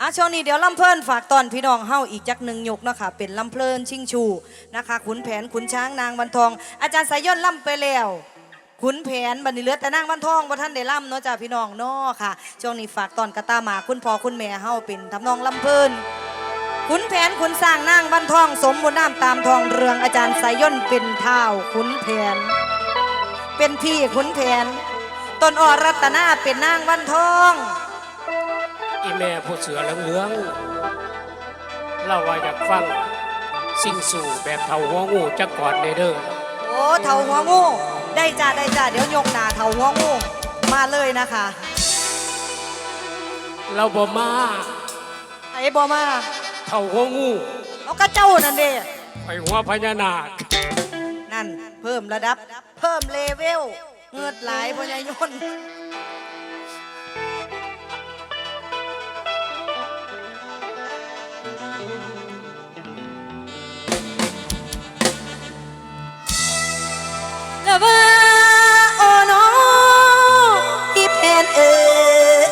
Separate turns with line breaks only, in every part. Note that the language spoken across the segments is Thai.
อะช่วงนี้เดี๋ยวลำเพลินฝากตอนพี่น้องเฮาอีกจักหนึ่งยกเนาะค่ะเป็นลำเพลินชิงชูนะคะ ขุนแผนขุนช้างนางวันทอง อาจารย์สายย่นล่ำไปแล้ว ขุนแผนบันนี้เหลือแต่นางวันทองบ่ท่านได้ล่ำเนาะจ้าพี่น้องเนาะค่ะ ช่วงนี้ฝากตอนกระตาหมาคุณพ่อคุณแม่เฮาเป็นทำนองลำเพลินขุนแผนขุนสร้างนางวันทอง สมบูรณ์น้ำตามทองเรืองอาจารย์สายย่นเป็นเท้าขุนแผน เป็นพี่ขุนแผนตนอรัตนาเป็นนางวันทอง
อีแม่ผู้เสือเหลืองๆเล่าว่าอยากฟังสิ่งสู่แบบเท่าหัวงูจักก่อนในเด้อ
โอ้เถาหัวงู ได้จ้าได้จ้าเดี๋ยวยกหนาเถาหัวงู มาเลยนะคะ
เราบ่มา
ไอ้บอมา
เท่าหัวงู
เอากระเจ้านั่นเด้
ไปหัวพญานาค
นั่น เพิ่มระดับ เพิ่มเลเวลเงือดไหลายพญายนต์ ว่าโอ้น้ออีแผนเอ๋ย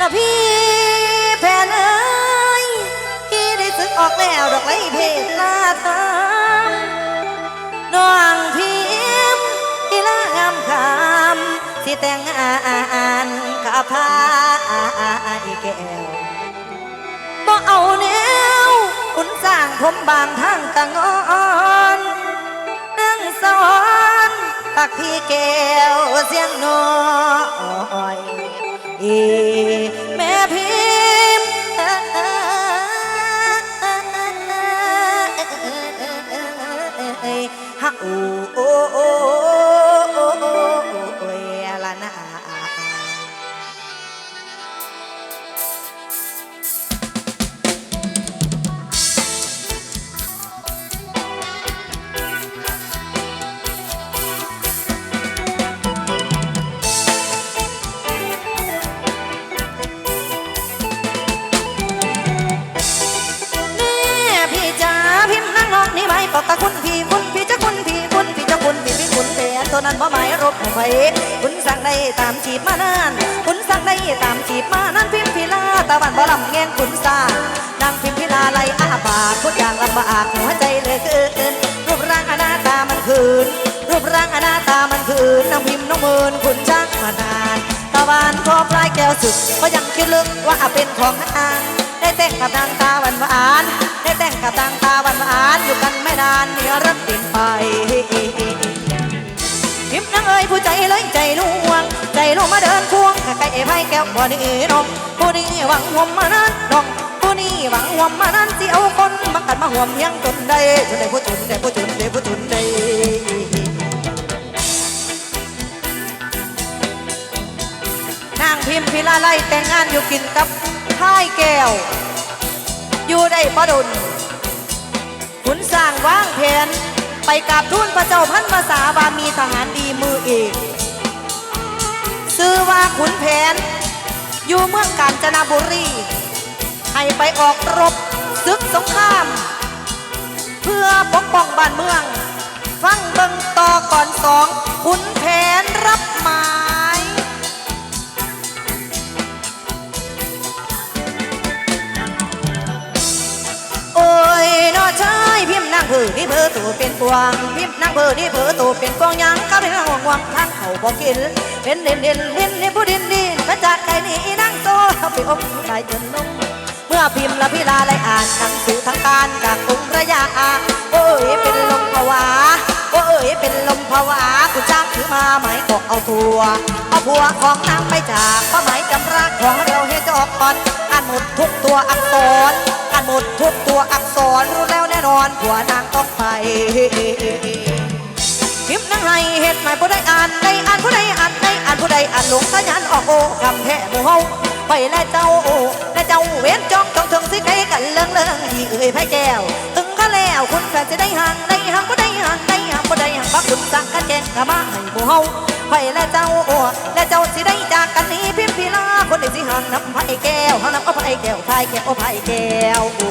ละพี่แผนเอ้ยพี่ได้สึกออกแล้วดอกไม้เพศลาทางน้องพิมพ์ที่ลางามคำสิแต่งงานกับพายแก้วบ่เอาแนวอุ่นสร้างผมบางทางตะงอนนั่งสอนปักพี่แก้วเสียงน้อยแม่พี่ องนี่ไหมบอกตาคุณพี่คุณพี่จะคุณพี่คุณพี่จะคุณพี่พี่คุณแผนตัวนั้นบ่หมายรบของไฟคุณสั่งได้ตามจีบมานานคุณสั่งได้ตามจีบมานั้นพิมพิลาตะวันบ่ลำแงงคุณสร้างนางพิมพิลาไหลอาบาดพูดอย่างลำบากหัวใจเลยเกินรูปร่างอนาตามันคืน รูปร่างอนาตามันคืนน้องพิมน้องเมินคุณช่างมานานตะวันพอปลายแก้วสุดก็ยังคิดลึกว่าเป็นของนาง ได้แต่งกับนางตาหวานหวานได้แต่งกับนางตาหวานหวานอยู่กันไม่นานเมียรักเปลี่ยนไปพิมพ์นางเอ้ยผู้ใจเลยใจลวง ใจลงมาเดินควงไก่ไผ่แก้วบ่ดีน้องผู้นี้หวังหวมมานั้นน้องผู้นี้หวังหวมมานั้นสิเอาคนมากัดมาห่วมยังจนได้จนได้ผู้จนได้ผู้จนได้ผู้จนได้นางพิมพ์พิลาไลแต่งงานอยู่กินกับ ท้ายแก้ว อยู่ได้ประดุลขุนสร้างวางแผน ไปกราบทูลพระเจ้าพันภาษาบามีทหารดีมือเอกซื้อว่าขุนแผน อยู่เมืองกาญจนบุรี ให้ไปออกรบศึกสงคราม เพื่อปกป้องบ้านเมือง ฟังเบิงต่อก่อนสองขุนแผนรับมา นางเผือนี่เผือตัวเป็นกวางพิมพ์นางเผือนี่เผือตัวเป็นกวางยังก็เป็นห่วงหวังทางเขาบอกกินเป็นเด่นเด่นเด่นเด่ผู้ดินดินพระจักไก่นี่นางโตเขาไปอมไก่จนนมเมื่อพิมพ์และพิลาไลอ่านหนังสือทางการจากกรุงระยะโอ้ยเป็นลมภาวะโอ้ยเป็นลมภาวะกูจ้างถือมาหมายกอกเอาทัวเอาผัวของนางไปจากป้าหมายจำรักของเราเฮจอกก่อนอ่านหมดทุกตัวอักษรอ่านหมดทุกตัวอักษร อนผัวนางต้องไปพิมพ์นางให้เห็ดหมายผู้ใดอ่านได้อ่านผู้ใดอ่านได้อ่านผู้ใดอ่านหลงสัญญาณออกโอ้คำแท้หมู่เฮาไปและเจ้าโอ้และเจ้าเว้นจ้องจ้องถึงสิไกลกันเรื่องเรื่องที่เอ่ยไพ่แก้วถึงก็แล้วคุณแฟนจะได้ห่างได้ห่างผู้ใดห่างได้ห่างผู้ใดห่างพักคุณสั่งกันแจงกะมาให้หมู่เฮาไปและเจ้าโอ้และเจ้าสิได้จากกันนี้พิมพ์พิลาคนใดสิห่างน้ำไพ่แก้วห่างน้ำเอาไพ่แก้วไพ่แก้วเอาไพ่แก้วโอ้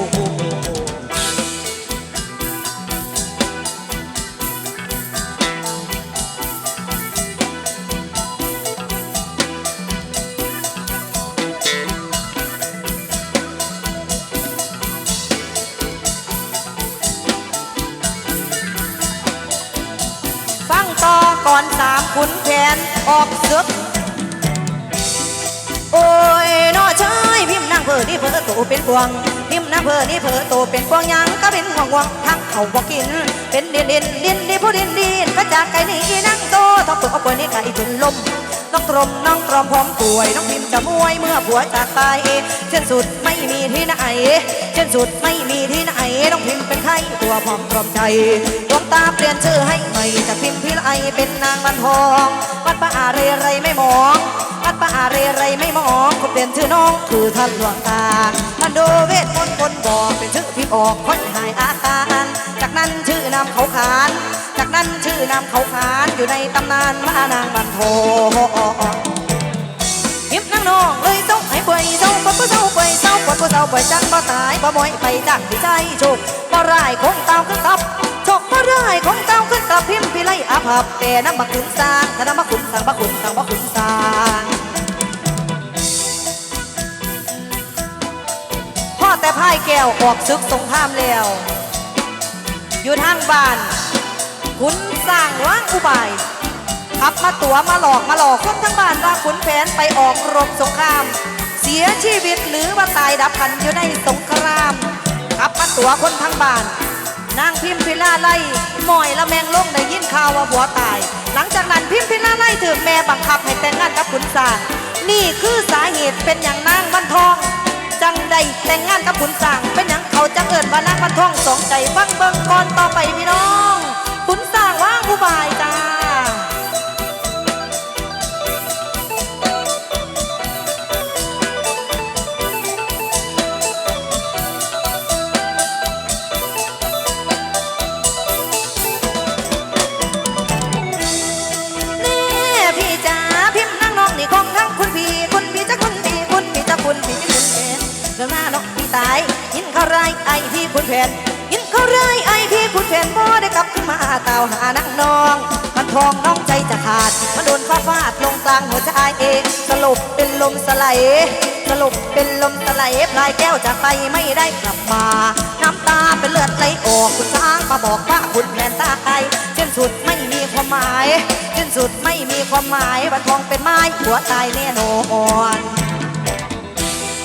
ก่อนสามขุนแผนออกศึก โอ้ยนอเชยพิมพ์นางเพอนี่เพอโตเป็นกวางพิมพ์นางเพอนี่เพอโตเป็นกวางยังก็เป็นห่วงห่วงทั้งเขาบอกกิน เป็นดินดินดินดิผู้ดินดินพระจากไก่นี่นั่งโตท้องเปิดเอาป่วยนี่ไก่จนลมน้องตรมน้องตรอมพร้อมป่วย น้องพิมพ์จะมวยเมื่อผัวจากไปเช่นสุดไม่มีที่ไหนเช่นสุดไม่มีที่ น้องพิมพ์เป็นไข้ตัวพร้อมตรอมใจดวงตาเปลี่ยนชื่อให้ใหม่จากพิมพ์พิไลเป็นนางวันทองวัดป่าอะไรไรไม่มองวัดป่าอะไรไรไม่มองคนเปลี่ยนชื่อน้องคือท่านหลวงตาท่านโดเวทมนต์คนบอกเป็นชื่อที่ออกคนหายอาการจากนั้นชื่อนามเขาขาน จากนั้นชื่อนามเขาขานอยู่ในตำนานมานางบันโท เราปวดผู้เศร้าป่วยจังบ่ตายบ่มวยไปดักที่ใจโชคบ่ร้ายคงเต้าขึ้นตับโชคบ่ร้ายคงเต้าขึ้นตับพิมพ์พิไลอาภัพแต่น้ำบักขุนสร้างแต่น้ำบักขุนสร้างบักขุนสร้างบักขุนสร้างพ่อแต่พ่ายแก้วออกซึกสงครามแล้วอยู่ทางบ้านขุนสร้างว่างอุบายขับมาตัวมาหลอกมาหลอกคนทั้งบ้านว่าขุนแผนไปออกรบสงคราม เสียชีวิต หรือว่าตายดับพันอยู่ในสงครามขับมาตัวคนทั้งบ้าน นางพิมพิลาไล่มอยละแมงลงได้ยินข่าวว่าผัวตาย หลังจากนั้นพิมพิลาไล่ถึงแม่บังคับให้แต่งงานกับขุนสางนี่คือสาเหตุเป็นอย่างนางวันทอง จังใดแต่งงานกับขุนสางเป็นอย่างเขาจังเอิญว่านางวันทองสองใจฟังเบิ่งก่อนต่อไปพี่น้อง เรื่องหน้าน้องพี่ตายยินเขาไรไอพี่คุณแผนยินเขาไรไอพี่คุณแผนบ่ได้กลับขึ้นมาเต่าหานั่งน้อง มันทองน้องใจจะขาด มันโดนฟ้าฟาดลงกลางหัวใจเองสลบเป็นลมสลายสลบเป็นลมสลายพลายแก้วจากไปไม่ได้กลับมา น้ำตาเป็นเลือดไหลออกคุณช้างมาบอกว่าคุณแผนตายเส้นสุดไม่มีความหมายสิ้นสุดไม่มีความหมายวันทองเป็นไม้หัวตายแน่นอน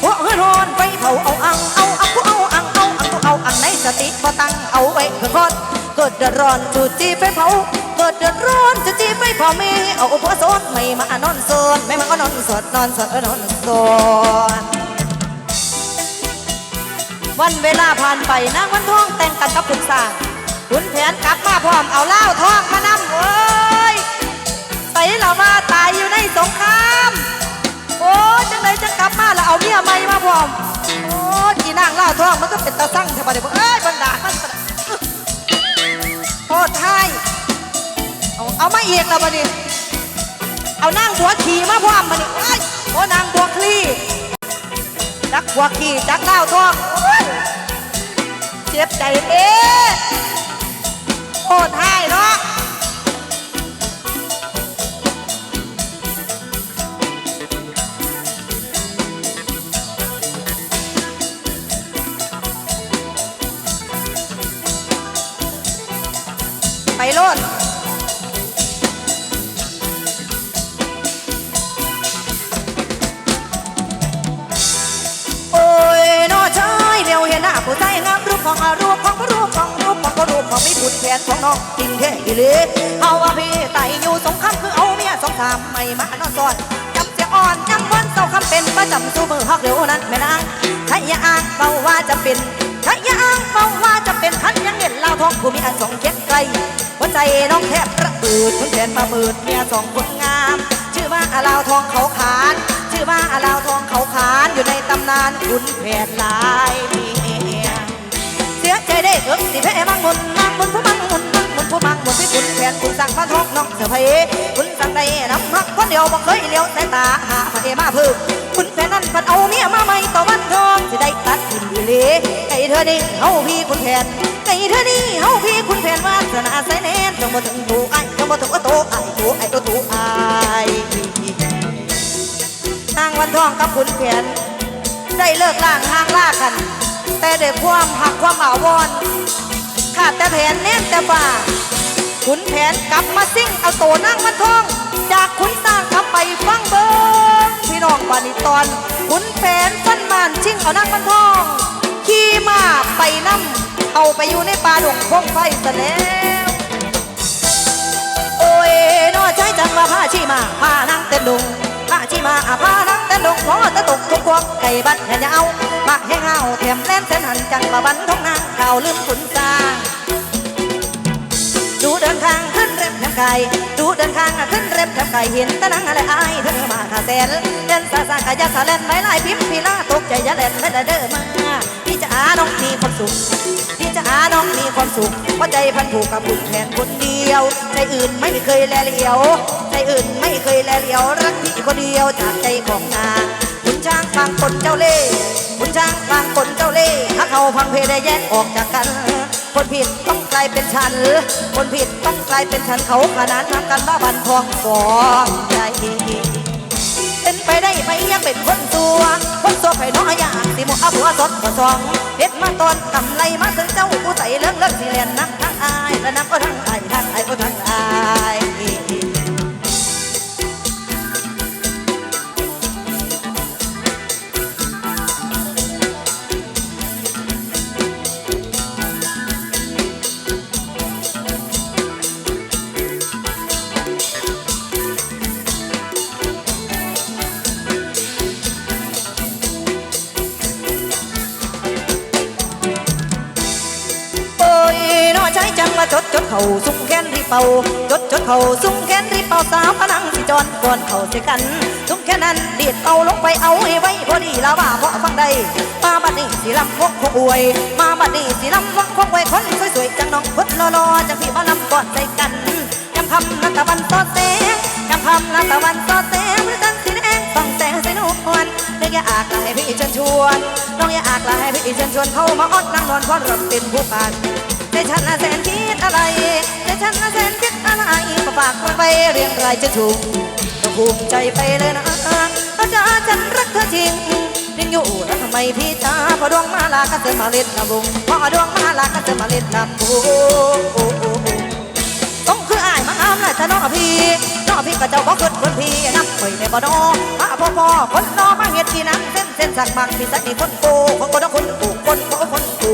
หัวเฮือนอนไปเผาเอาอังเอาอังกูเอาอังเอาอังกูเอาอังในสติพอตั้งเอาไว้เพื่อก่อนเกิดเดือดร้อนจูจีไปเผาเกิดเดือดร้อนจูจีไปเผาไม่เอาผัวโซนไม่มานอนโซนไม่มาก็นอนสดนอนสดเออนอนสดวันเวลาผ่านไปนางวันทองแต่งกันกับคุณสร้างคุณแผนกลับมาพร้อมเอาเหล้าทองมานำเว้ยใส่เรามาตายอยู่ในสงคราม โอ้จังไหนจะกลับมาแล้วเอาเมียใหม่มาพร้อม โอ้กีนางเล่าท้องมันก็เป็นตาสั่งเถอะบัดเดี๋ยวเอ้ยบันดาลมันก็โทษไทยเอาเอามาเอียกแล้วบัดนี้เอานางบัวขี่มาพร้อมบัดนี้เอ้ยโอ้นางบัวคลี่จักบัวขี่จักเล่าท้องโอ้ยเจ็บใจเอ๊โทษไทยเนาะ ของรูปของระรูปของรูปของระรูปของมีบุญแผนของน้องจริงแท้อีหลีเอาว่าพี่ไต่อยู่สงครามคือเอาเมียสงครามไม่มานอนสอนจำเสียอ่อนยังวันเศร้าคำเป็นประจำสู้มือฮอกเดี๋ยวนั้นแม่นางใครอย่าอ้างเบาว่าจะเป็นใครอย่าอ้างเบาว่าจะเป็นพันยังเห็นล่าทองผู้มีอันสองเจ็ดไกลหัวใจน้องแทบระเบิดคุณแทนมาเบิดเมียสองคนงาม ชื่อว่าลาวทองเขาขาน ชื่อว่าลาวทองเขาขานอยู่ในตำนานคุณแผนหลายมียียใจได้เอิกสิแพ้มังมุนมังมุนผู้มังมุนมังมุนผู้มังมุนที่คุณแผนคุณสั่งมาทองน้องเสือเพคุณสั่งได้น้ำมักคนเดียวบ่เคยเลี้ยวสายตาหาพระเอมาเพิ่มคุณแผนนั้นพันเอาเมียมาใหม่ต่อวันทองสิได้ตัดทิมดีเลยไก่เธอนี่เฮาพี่คุณแผนไก่เธอนี่เฮาพี่คุณแผนวาสนาใส่แน่นจงบ่ถึงตูไอ้จงบ่ถึงว่าโตไอ้โตไอ้โตตูไอ้นางวันทองกับคุณแผนได้เลิกล่างห่างล่ากัน แต่ด้วยความหักความอาวรขาดแต่แผนแน่นแต่ฝ่าขุนแผนกลับมาซิ่งเอาโตนั่งมันทอง จากขุนสร้างขับไปฟังเบิ้งพี่น้องบานิตอนขุนแผนฟันมานชิ่งเอานั่งมันทอง ขี่มาไปนั่มเอาไปอยู่ในป่าดงพงไฟซะแล้วโอ้ยนอใจจังว่าผ้าชีมาผ้านั่งเต้นดุง ชีมาอะผ้านังเต้นดุงพอตะตกทุกพวกไก่บัดแห่ยาวมาแห้งเฮาแถมแล่นเส้นหันจังมาบันทงนางข่าวลืมขุนสร้าดูเดินทางขึ้นเร็บแถมไก่ดูเดินทางขึ้นเร็บแถมไก่เห็นตะนังอะไรอายเธอมาขาแสนเล่นซาซากะยาสาเล่นไม้ลายพิมพ์พีลาตกใจยาเล่นไม่ได้เด้อมาพี่จะอาน้องมีความสุขพี่จะอาน้องมีความสุขเพราะใจพันผูกกับคุณแทนคนเดียวใจอื่นไม่เคยแลเหลียว ใจอื่นไม่เคยแลเหลียวรักพี่คนเดียวจากใจของนาคุณช้างบางคนเจ้าเล่ห์คุณช้างบางคนเจ้าเล่ห์ถ้าเขาพังเพได้แยกออกจากกัน คนผิดต้องกลายเป็นฉัน คนผิดต้องกลายเป็นฉันเขาขนานทำกันบ้าบันทองกองใจเป็นไปได้ไหมยังเป็นคนตัวคนตัวไปน้อยอยากสิหมเอาผัวสดกว่าสองเฮ็ดมาตอนกำไรมาถึงเจ้าผู้ใส่เรื่องเรื่องสิเรียนนักทั้งอายและนักก็ทั้งอายทั้งอายก็ทั้งอายาซุ้มแขนรีเป่าจดจดเขาซุ้มแขนรีเป่าสาวพนังสิจอนก่อนเขาเสยกันซุ้มแค่นั้นดีดเอาลงไปเอาให้ไว้พอดีละว่าเพราะฟังได้มาบัดนี้สิลำวกคงอวย มาบัดนี้สิลำวกคงไว้คนสวยๆจังน้องคนรอๆจังพี่มาลำก่อนใจกันยำคำนัตะวันสอแสงยำคำนัตะวันสอแสงหรือจังสีแดงส่องแสงใส่นวลเด็กอย่าอากลาให้พี่เชิญชวนน้องอย่าอากลาให้พี่เชิญชวนเข้ามาอดนั่งนอนเพราะเราเป็นผู้ปาน ฉันน่ะแสนคิดอะไร ใจฉันน่ะแสนคิดอะไรก็ฝากมันไปเรียงรายจะถูกก็ภูมิใจไปเลยนะถ้าจะฉันรักเธอจริงยังอยู่แล้วทำไมพี่จ้าพอดวงมาลาก็เดินมาเล่นลำวงพอดวงมาลาก็เดินมาเล่นลำวงต้องคืออายมาอามเลยแต่น้องพี่น้องพี่ก็เจ้าบอกขึ้นคนพี่นับข่อยในบ่อนอมาพ่อพ่อคนนอมาเฮ็ดที่นั้นเส้นเส้นสักบางพี่สักนี่คนโกคนก็ต้องคนกูคนก็คนกู